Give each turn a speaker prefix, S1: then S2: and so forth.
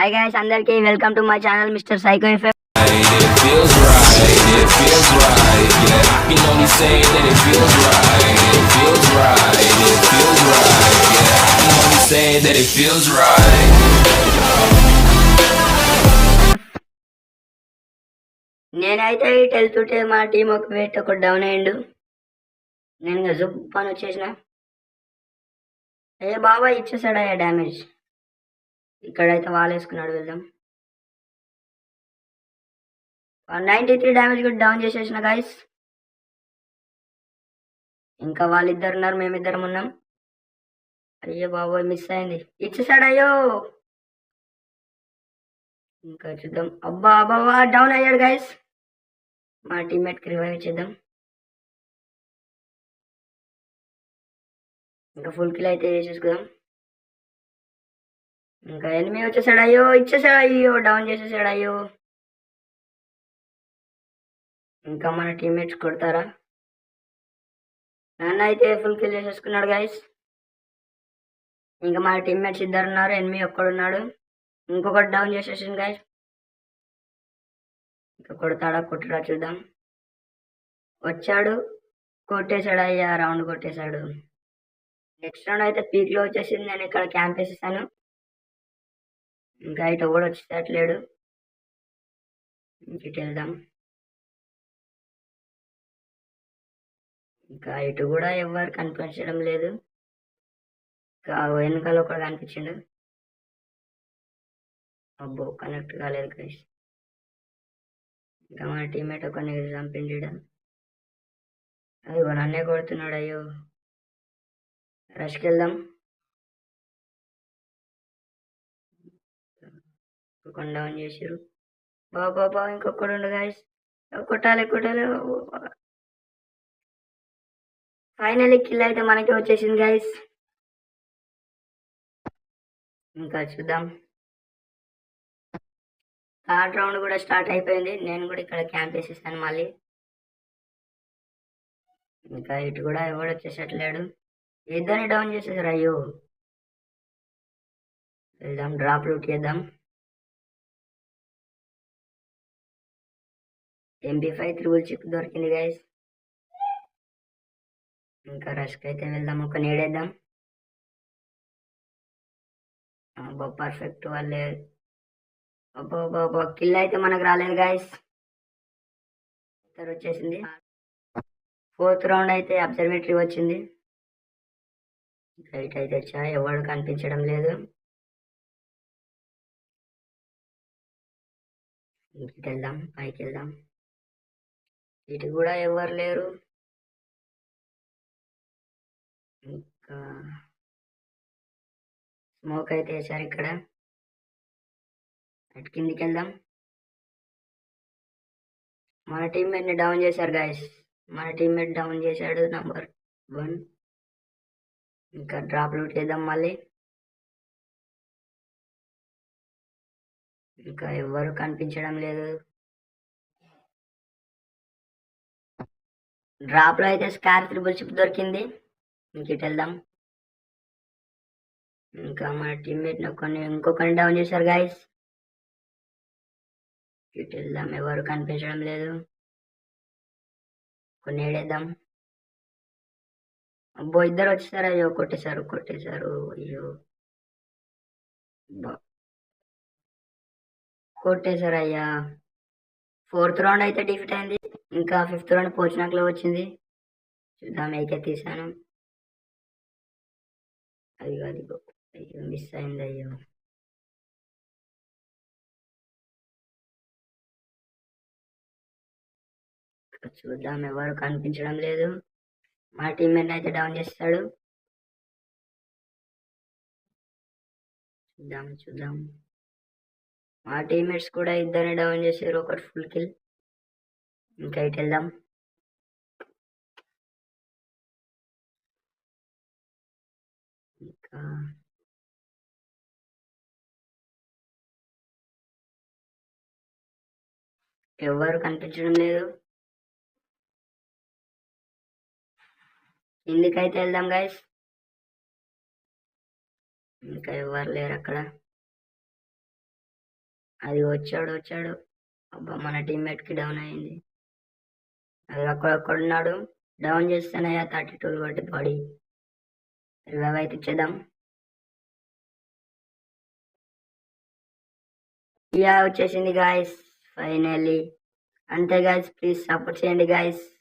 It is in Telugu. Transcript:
S1: హై గాయస్ అందరికి welcome to my channel mister psycho FM నేనైతే ఇటు వెళ్తుంటే మా టీం ఒక వేట్ ఒక డౌన్ అయ్యిండు. నేను గజు పని వచ్చేసిన. అయ్యే బాబా ఇచ్చేసాడు అయ్యా డ్యామేజ్ ఇక్కడైతే వాల్ వేసుకున్నాడు వెళ్దాం నైంటీ త్రీ డ్యామేజ్ కూడా డౌన్ చేసేసిన గాయస్. ఇంకా వాళ్ళిద్దరు ఉన్నారు మేమిద్దరం ఉన్నాం. అయ్యో బాబోయ్ మిస్ అయింది. ఇచ్చేసాడయ్యో ఇంకా చూద్దాం. అబ్బా అబ్బా డౌన్ అయ్యాడు గైస్ మా టీమ్మేట్కి రివైవ్ చేద్దాం. ఇంకా ఫుల్ కిల్ అయితే చేసేసుకుందాం. ఇంకా ఎనిమిది వచ్చేసాడు. అయ్యో ఇచ్చేసాడు. అయ్యో డౌన్ చేసేసాడు. అయ్యో. ఇంకా మన టీమ్మేట్స్ కొడతారా? నన్ను అయితే ఫుల్ కిల్ చేసేసుకున్నాడు గైస్ ఇంకా మన టీమ్మేట్స్ ఇద్దరు ఉన్నారు. ఎనిమిది ఒక్కడున్నాడు. ఇంకొకటి డౌన్ చేసేసింది గైస్ ఇంకా కొడతాడా కొట్టడా చూద్దాం. వచ్చాడు. కొట్టేశాడు అయ్యా. రౌండ్ కొట్టేశాడు. నెక్స్ట్ రౌండ్ అయితే పీక్లో వచ్చేసింది. నేను ఇక్కడ క్యాంప్ వేసేసాను. ఇంకా ఇటు కూడా వచ్చేటట్లేడు. ఇంక ఇటు వెళ్దాం. ఇంకా ఇటు కూడా ఎవరు కనిపించడం లేదు. ఇంకా వెనకాల ఒకడు కనిపించిండు. అబ్బో కనెక్ట్ కాలేదు క్రైస్ ఇంకా మన టీమేట్ ఒకరిని చంపిండి అయ్యో నన్నే కొడుతున్నాడు అయ్యో. రష్కి వెళ్దాం. ఇంకొక డౌన్ చేసారు బాబా బాబా ఇంకొకడు ఉండు గాయస్ కొట్టాలి కొట్టాలి? ఫైనల్ కిల్ అయితే మనకి వచ్చేసింది గాయస్ ఇంకా చూద్దాం. థర్డ్ రౌండ్ కూడా స్టార్ట్ అయిపోయింది. నేను కూడా ఇక్కడ క్యాంప్ వేసేసాను మళ్ళీ. ఇంకా ఇటు కూడా ఎవడు వచ్చేసట్లేడు. ఇద్దరిని డౌన్ చేసేసారు అయ్యో. వెళ్దాం డ్రాప్ లూట్ చేద్దాం. ఎంపీ ఫైవ్ త్రిబుల్ చిప్ దొరికింది గైస్ ఇంకా రష్కి అయితే వెళ్దాం ఒక నేడేద్దాం అబ్బో పర్ఫెక్ట్ వాళ్ళే. అబ్బో అబ్బో కిల్ అయితే మనకు రాలేదు గాయస్ వచ్చేసింది. ఫోర్త్ రౌండ్ అయితే అబ్జర్వేటరీ వచ్చింది. లైట్ అయితే వచ్చా ఎవడు కనిపించడం లేదు. ఇంటికి వెళ్దాం పైకి వెళ్దాం. ఇటు కూడా ఎవరు లేరు. ఇంకా స్మోక్ అయితే వేసారు ఇక్కడ. అటు కిందికి వెళ్దాం. మన టీమ్మేట్ని డౌన్ చేశారు గాయస్. మన టీమ్మేట్ డౌన్ చేశాడు నంబర్ వన్. ఇంకా డ్రాప్ లూట్ చేద్దాం మళ్ళీ. ఇంకా ఎవ్వరు కనిపించడం లేదు. డ్రాప్లో అయితే స్కార్ త్రిబుల్ షిప్ దొరికింది. ఇంక ఇటు వెళ్దాం. ఇంకా మన టీమ్మేట్ కొన్ని ఇంకొకరిని డౌన్ చేశారు గాయస్ ఇటు వెళ్దాం. ఎవరు కనిపించడం లేదు. కొన్ని ఏడేద్దాం. అబ్బో ఇద్దరు వచ్చేసారు. అయ్యో కొట్టేశారు కొట్టేశారు. అయ్యో. కొట్టేశారు అయ్యా. ఫోర్త్ రౌండ్ అయితే డిఫీట్ అయింది. ఇంకా ఫిఫ్త్ రౌండ్ పోచినాకలో వచ్చింది. చూద్దాం అయితే తీసాను అయ్యో అదిగో. అయ్యో మిస్ అయింది అయ్యో. చూద్దాం ఎవరు కనిపించడం లేదు. మా టీమ్మేట్ అయితే డౌన్ చేస్తాడు. చూద్దాం చూద్దాం. మా టీమ్మేట్స్ కూడా ఇద్దరిని డౌన్ చేశారు ఒకటి ఫుల్ కిల్. ఇంకా ఇటు వెళ్దాం ఇంకా ఎవరు కనిపించడం లేదు. ఇందుకైతే వెళ్దాం గైస్ ఇంకా ఎవరు లేరు అక్కడ. అది వచ్చాడు వచ్చాడు. అబ్బా మన టీమ్మేట్కి కి డౌన్ అయింది. కొన్నాడు. డౌన్ చేస్తానయ్యా థర్టీ టూ కొట్టి బాడీ. ఇరవై అయితే ఇచ్చేద్దాం యా వచ్చేసింది గాయస్. ఫైనల్లీ అంతే గాయస్. ప్లీజ్ సపోర్ట్ చేయండి గాయస్.